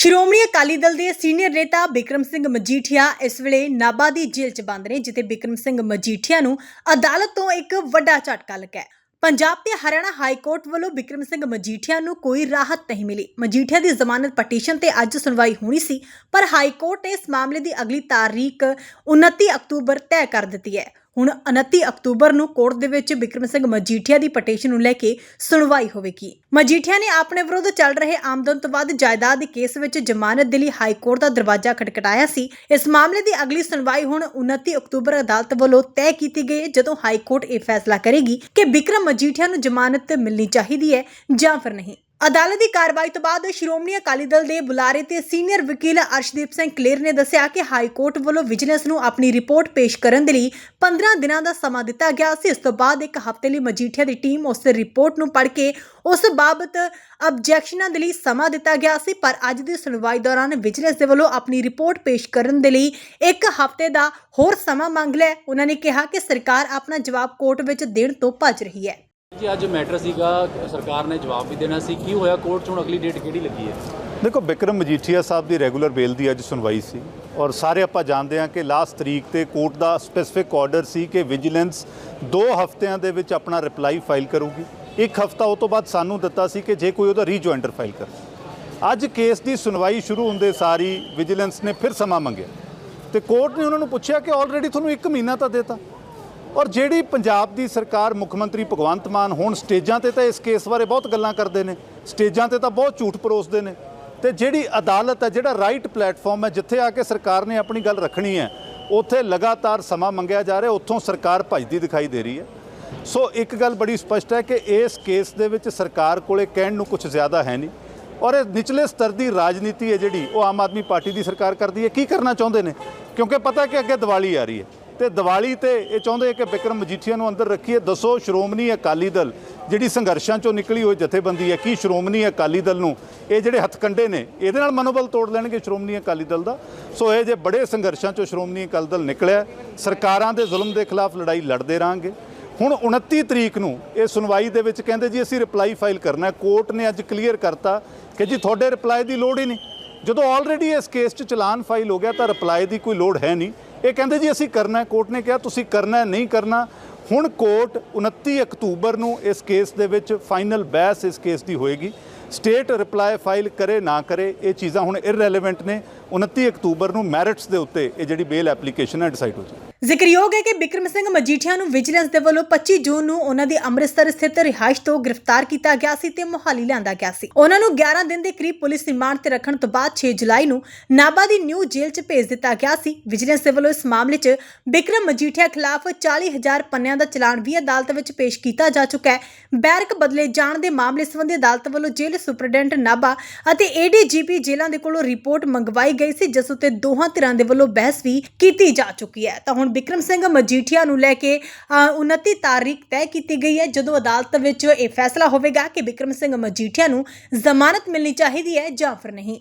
ਸ਼੍ਰੋਮਣੀ ਅਕਾਲੀ ਦਲ ਦੇ ਸੀਨੀਅਰ ਨੇਤਾ ਬਿਕਰਮ ਸਿੰਘ ਮਜੀਠੀਆ ਇਸ ਵੇਲੇ ਨਾਭਾ ਦੀ ਜੇਲ੍ਹ 'ਚ ਬੰਦ ਨੇ, ਜਿੱਥੇ ਬਿਕਰਮ ਸਿੰਘ ਮਜੀਠੀਆ ਨੂੰ ਅਦਾਲਤ ਤੋਂ ਇੱਕ ਵੱਡਾ ਝਟਕਾ ਲੱਗਾ ਪੰਜਾਬ ਤੇ ਹਰਿਆਣਾ ਹਾਈ ਕੋਰਟ ਵੱਲੋਂ ਬਿਕਰਮ ਸਿੰਘ ਮਜੀਠੀਆ ਨੂੰ ਕੋਈ ਰਾਹਤ ਨਹੀਂ ਮਿਲੀ। ਮਜੀਠੀਆ ਦੀ ਜ਼ਮਾਨਤ ਪਟੀਸ਼ਨ ਤੇ ਅੱਜ ਸੁਣਵਾਈ ਹੋਣੀ ਸੀ, ਪਰ ਹਾਈ ਕੋਰਟ ਨੇ ਇਸ ਮਾਮਲੇ ਦੀ ਅਗਲੀ ਤਾਰੀਖ 29 ਅਕਤੂਬਰ ਤੈਅ ਕਰ ਦਿੱਤੀ ਹੈ। ਹੁਣ 29 ਅਕਤੂਬਰ ਨੂੰ ਕੋਰਟ ਦੇ ਵਿੱਚ ਬਿਕਰਮ ਸਿੰਘ ਮਜੀਠੀਆ ਦੀ ਪਟੀਸ਼ਨ ਨੂੰ ਲੈ ਕੇ ਸੁਣਵਾਈ ਹੋਵੇਗੀ। ਮਜੀਠੀਆ ਨੇ ਆਪਣੇ ਵਿਰੁੱਧ ਚੱਲ ਰਹੇ ਆਮਦਨ ਤੋਂ ਵੱਧ ਜਾਇਦਾਦ ਦੇ ਕੇਸ ਵਿੱਚ ਜ਼ਮਾਨਤ ਦੇ ਲਈ ਹਾਈ ਕੋਰਟ ਦਾ ਦਰਵਾਜ਼ਾ ਖਟਖਟਾਇਆ ਸੀ। ਇਸ ਮਾਮਲੇ ਦੀ ਅਗਲੀ ਸੁਣਵਾਈ ਹੁਣ 29 ਅਕਤੂਬਰ ਅਦਾਲਤ ਵੱਲੋਂ ਤੈਅ ਕੀਤੀ ਗਈ ਹੈ, ਜਦੋਂ ਹਾਈ ਕੋਰਟ ਇਹ ਫੈਸਲਾ ਕਰੇਗੀ ਕਿ ਬਿਕਰਮ ਮਜੀਠੀਆ ਨੂੰ ਜ਼ਮਾਨਤ ਮਿਲਣੀ ਚਾਹੀਦੀ ਹੈ ਜਾਂ ਫਿਰ ਨਹੀਂ। ਅਦਾਲਤ ਦੀ ਕਾਰਵਾਈ ਤੋਂ ਬਾਅਦ ਸ਼੍ਰੋਮਣੀ ਅਕਾਲੀ ਦਲ ਦੇ ਬੁਲਾਰੇ ਤੇ ਸੀਨੀਅਰ ਵਕੀਲ ਅਰਸ਼ਦੀਪ ਸਿੰਘ ਕਲੇਰ ਨੇ ਦੱਸਿਆ ਕਿ ਹਾਈ ਕੋਰਟ ਵੱਲੋਂ ਵਿਜੀਲੈਂਸ ਨੂੰ ਆਪਣੀ ਰਿਪੋਰਟ ਪੇਸ਼ ਕਰਨ ਦੇ ਲਈ 15 ਦਿਨਾਂ ਦਾ ਸਮਾਂ ਦਿੱਤਾ ਗਿਆ ਸੀ। ਇਸ ਤੋਂ ਬਾਅਦ ਇੱਕ ਹਫ਼ਤੇ ਲਈ ਮਜੀਠੀਆ ਦੀ ਟੀਮ ਉਸ ਰਿਪੋਰਟ ਨੂੰ ਪੜ੍ਹ ਕੇ ਉਸ ਬਾਬਤ ਆਬਜੈਕਸ਼ਨਾਂ ਦੇ ਲਈ ਸਮਾਂ ਦਿੱਤਾ ਗਿਆ ਸੀ। ਪਰ ਅੱਜ ਦੀ ਸੁਣਵਾਈ ਦੌਰਾਨ ਵਿਜੀਲੈਂਸ ਦੇ ਵੱਲੋਂ ਆਪਣੀ ਰਿਪੋਰਟ ਪੇਸ਼ ਕਰਨ ਦੇ ਲਈ ਇੱਕ ਹਫ਼ਤੇ ਦਾ ਹੋਰ ਸਮਾਂ ਮੰਗ ਲਿਆ। ਹੈ। ਉਹਨਾਂ ਨੇ ਕਿਹਾ ਕਿ ਸਰਕਾਰ ਆਪਣਾ ਜਵਾਬ ਕੋਰਟ ਵਿੱਚ ਦੇਣ ਤੋਂ ਭੱਜ ਰਹੀ ਹੈ। ਜੀ ਅੱਜ ਮੈਟਰ ਸੀਗਾ, ਸਰਕਾਰ ਨੇ ਜਵਾਬ ਵੀ ਦੇਣਾ ਸੀ। ਕੀ ਹੋਇਆ? ਕੋਰਟ 'ਚ ਅਗਲੀ ਡੇਟ ਕਿਹੜੀ ਲੱਗੀ ਹੈ? ਦੇਖੋ, ਬਿਕਰਮ ਮਜੀਠੀਆ ਸਾਹਿਬ ਦੀ ਰੈਗੂਲਰ ਬੇਲ ਦੀ ਅੱਜ ਸੁਣਵਾਈ ਸੀ ਔਰ ਸਾਰੇ ਆਪਾਂ ਜਾਣਦੇ ਹਾਂ ਕਿ ਲਾਸਟ ਤਰੀਕ ਤੇ ਕੋਰਟ ਦਾ ਸਪੈਸੀਫਿਕ ਆਰਡਰ ਸੀ ਕਿ ਵਿਜੀਲੈਂਸ 2 ਹਫ਼ਤਿਆਂ ਦੇ ਵਿੱਚ ਆਪਣਾ ਰਿਪਲਾਈ ਫਾਈਲ ਕਰੂਗੀ। ਇੱਕ ਹਫ਼ਤਾ ਉਹ ਤੋਂ ਬਾਅਦ ਸਾਨੂੰ ਦਿੱਤਾ ਸੀ ਕਿ ਜੇ ਕੋਈ ਉਹਦਾ ਰੀਜੁਆਇੰਟਰ ਫਾਈਲ ਕਰ। ਅੱਜ ਕੇਸ ਦੀ ਸੁਣਵਾਈ ਸ਼ੁਰੂ ਹੁੰਦੇ ਸਾਰੀ ਵਿਜੀਲੈਂਸ ਨੇ ਫਿਰ ਸਮਾਂ ਮੰਗਿਆ। ਤੇ ਕੋਰਟ ਨੇ ਉਹਨਾਂ ਨੂੰ ਪੁੱਛਿਆ ਕਿ ਆਲਰੇਡੀ ਤੁਹਾਨੂੰ 1 ਮਹੀਨਾ ਤਾਂ ਦਿੱਤਾ। ਔਰ ਜਿਹੜੀ ਪੰਜਾਬ ਦੀ ਸਰਕਾਰ ਮੁੱਖ ਮੰਤਰੀ ਭਗਵੰਤ ਮਾਨ ਹੁਣ ਸਟੇਜਾਂ ਤੇ ਤਾਂ ਇਸ ਕੇਸ ਬਾਰੇ ਬਹੁਤ ਗੱਲਾਂ ਕਰਦੇ ਨੇ, ਸਟੇਜਾਂ ਤੇ ਤਾਂ ਬਹੁਤ ਝੂਠ ਪਰੋਸਦੇ ਨੇ। ਤੇ ਜਿਹੜੀ ਅਦਾਲਤ ਹੈ, ਜਿਹੜਾ ਰਾਈਟ ਪਲੇਟਫਾਰਮ ਹੈ, ਜਿੱਥੇ ਆ ਕੇ ਸਰਕਾਰ ਨੇ ਆਪਣੀ ਗੱਲ ਰੱਖਣੀ ਹੈ, ਉੱਥੇ ਲਗਾਤਾਰ ਸਮਾਂ ਮੰਗਿਆ ਜਾ ਰਿਹਾ, ਉੱਥੋਂ ਸਰਕਾਰ ਭੱਜਦੀ ਦਿਖਾਈ ਦੇ ਰਹੀ ਹੈ। ਸੋ ਇੱਕ ਗੱਲ ਬੜੀ ਸਪਸ਼ਟ ਹੈ ਕਿ ਇਸ ਕੇਸ ਦੇ ਵਿੱਚ ਸਰਕਾਰ ਕੋਲੇ ਕਹਿਣ ਨੂੰ ਕੁਝ ਜ਼ਿਆਦਾ ਹੈ ਨਹੀਂ। ਔਰ ਇਹ ਨਿਚਲੇ ਸਤਰ ਦੀ ਰਾਜਨੀਤੀ ਹੈ ਜਿਹੜੀ, ਉਹ ਆਮ ਆਦਮੀ ਪਾਰਟੀ ਦੀ ਸਰਕਾਰ ਕਰਦੀ ਹੈ। ਕੀ ਕਰਨਾ ਚਾਹੁੰਦੇ ਨੇ? ਕਿਉਂਕਿ ਪਤਾ ਕਿ ਅੱਗੇ ਦੀਵਾਲੀ ਆ ਰਹੀ ਹੈ। ਤੇ ਦੀਵਾਲੀ ਤੇ ਇਹ ਚਾਹੁੰਦੇ ਕਿ ਬਿਕਰਮ ਮਜੀਠੀਆ ਨੂੰ ਅੰਦਰ ਰੱਖੀਏ। ਦੱਸੋ, ਸ਼੍ਰੋਮਣੀ ਅਕਾਲੀ ਦਲ ਜਿਹੜੀ ਸੰਘਰਸ਼ਾਂ ਚੋਂ ਨਿਕਲੀ ਹੋਈ ਜਥੇਬੰਦੀ ਹੈ, ਕੀ ਸ਼੍ਰੋਮਣੀ ਅਕਾਲੀ ਦਲ ਨੂੰ ਇਹ ਜਿਹੜੇ ਹੱਥਕੰਡੇ ਨੇ, ਇਹਦੇ ਨਾਲ ਮਨੋਬਲ ਤੋੜ ਲੈਣਗੇ ਸ਼੍ਰੋਮਣੀ ਅਕਾਲੀ ਦਲ ਦਾ? ਸੋ ਇਹ ਜੇ ਬੜੇ ਸੰਘਰਸ਼ਾਂ ਚੋਂ ਸ਼੍ਰੋਮਣੀ ਅਕਾਲੀ ਦਲ ਨਿਕਲਿਆ, ਸਰਕਾਰਾਂ ਦੇ ਜ਼ੁਲਮ ਦੇ ਖਿਲਾਫ ਲੜਾਈ ਲੜਦੇ ਰਾਂਗੇ ਹੁਣ 29 ਤਰੀਕ ਨੂੰ ਇਹ ਸੁਣਵਾਈ ਦੇ ਵਿੱਚ ਕਹਿੰਦੇ ਜੀ, ਅਸੀਂ ਰਿਪਲਾਈ ਫਾਈਲ ਕਰਨਾ ਕੋਰਟ ਨੇ ਅੱਜ ਕਲੀਅਰ ਕਰਤਾ ਕਿ ਜੀ, ਤੁਹਾਡੇ ਰਿਪਲਾਈ ਦੀ ਲੋੜ ਹੀ ਨਹੀਂ। ਜਦੋਂ ਆਲਰੇਡੀ ਇਸ ਕੇਸ 'ਚ ਚਲਾਨ ਫਾਈਲ ਹੋ ਗਿਆ ਤਾਂ ਰਿਪਲਾਈ ਦੀ ਕੋਈ ਲੋੜ ਹੈ ਨਹੀਂ। ਇਹ ਕਹਿੰਦੇ ਜੀ ਅਸੀਂ ਕਰਨਾ ਕੋਰਟ ਨੇ ਕਿਹਾ, ਤੁਸੀਂ ਕਰਨਾ ਨਹੀਂ ਕਰਨਾ। ਹੁਣ ਕੋਰਟ 29 ਅਕਤੂਬਰ ਨੂੰ ਇਸ ਕੇਸ ਦੇ ਵਿੱਚ ਫਾਈਨਲ ਬਹਿਸ ਇਸ ਕੇਸ ਦੀ ਹੋਏਗੀ। ਸਟੇਟ ਰਿਪਲਾਈ ਫਾਈਲ ਕਰੇ, ਨਾ ਕਰੇ, ਇਹ ਚੀਜ਼ਾਂ ਹੁਣ ਇਰਰੈਲੇਵੈਂਟ ਨੇ। 29 ਅਕਤੂਬਰ ਨੂੰ ਮੈਰਿਟਸ ਦੇ ਉੱਤੇ ਇਹ ਜਿਹੜੀ ਬੇਲ ਐਪਲੀਕੇਸ਼ਨ ਹੈ ਡਿਸਾਈਡ ਹੋ ਜਾਏਗੀ। ਜ਼ਿਕਰਯੋਗ ਹੈ ਕਿ ਬਿਕਰਮ ਸਿੰਘ ਮਜੀਠੀਆ ਨੂੰ ਵਿਜੀਲੈਂਸ ਦੇ ਵੱਲੋਂ 25 ਜੂਨ ਨੂੰ ਉਹਨਾਂ ਦੀ ਅੰਮ੍ਰਿਤਸਰ ਸਥਿਤ ਰਿਹਾਇਸ਼ ਤੋਂ ਗ੍ਰਿਫਤਾਰ ਕੀਤਾ ਗਿਆ ਸੀ ਤੇ ਮੁਹਾਲੀ ਲਿਆਂਦਾ ਗਿਆ ਸੀ। ਉਹਨਾਂ ਨੂੰ 11 ਦਿਨ ਦੇ ਕਰੀਬ ਪੁਲਿਸ ਰਿਮਾਂਡ ਤੇ ਰੱਖਣ ਤੋਂ ਬਾਅਦ 6 ਜੁਲਾਈ ਨੂੰ ਨਾਭਾ ਦੀ ਨਿਊ ਜੇਲ੍ਹ 'ਚ ਭੇਜ ਦਿੱਤਾ ਗਿਆ ਸੀ। ਵਿਜੀਲੈਂਸ ਦੇ ਵੱਲੋਂ ਇਸ ਮਾਮਲੇ 'ਚ ਬਿਕਰਮ ਮਜੀਠੀਆ ਖਿਲਾਫ 40000 ਪੰਨਿਆਂ ਦਾ ਚਲਾਨ ਵੀ ਅਦਾਲਤ ਵਿੱਚ ਪੇਸ਼ ਕੀਤਾ ਜਾ ਚੁੱਕਾ ਹੈ। ਬੈਰਕ ਬਦਲੇ ਜਾਣ ਦੇ ਮਾਮਲੇ ਸੰਬੰਧੀ ਅਦਾਲਤ ਵੱਲੋਂ ਜੇਲ੍ਹ ਸੁਪਰਡੈਂਟ ਨਾਭਾ ਅਤੇ ਏਡੀਜੀਪੀ ਜੇਲ੍ਹਾਂ ਦੇ ਕੋਲੋਂ ਰਿਪੋਰਟ ਮੰਗਵਾਈ ਗਈ ਸੀ, ਜਿਸ ਉੱਤੇ ਦੋਹਾਂ ਧਿਰਾਂ ਦੇ ਵੱਲੋਂ ਬਹਿਸ ਵੀ ਕੀਤੀ ਜਾ ਚੁੱਕੀ ਹੈ। ਤਾਂ ਹੁਣ ਬਿਕਰਮ ਸਿੰਘ ਮਜੀਠੀਆ ਨੂੰ ਲੈ ਕੇ ਅ, 29 ਤਾਰੀਖ ਤੈਅ ਕੀਤੀ ਗਈ ਹੈ ਜਦੋਂ ਅਦਾਲਤ ਵਿੱਚ ਇਹ ਫੈਸਲਾ ਹੋਵੇਗਾ ਕਿ ਬਿਕਰਮ ਸਿੰਘ ਮਜੀਠੀਆ ਨੂੰ ਜ਼ਮਾਨਤ ਮਿਲਣੀ ਚਾਹੀਦੀ ਹੈ ਜਾਂ ਫਿਰ ਨਹੀਂ।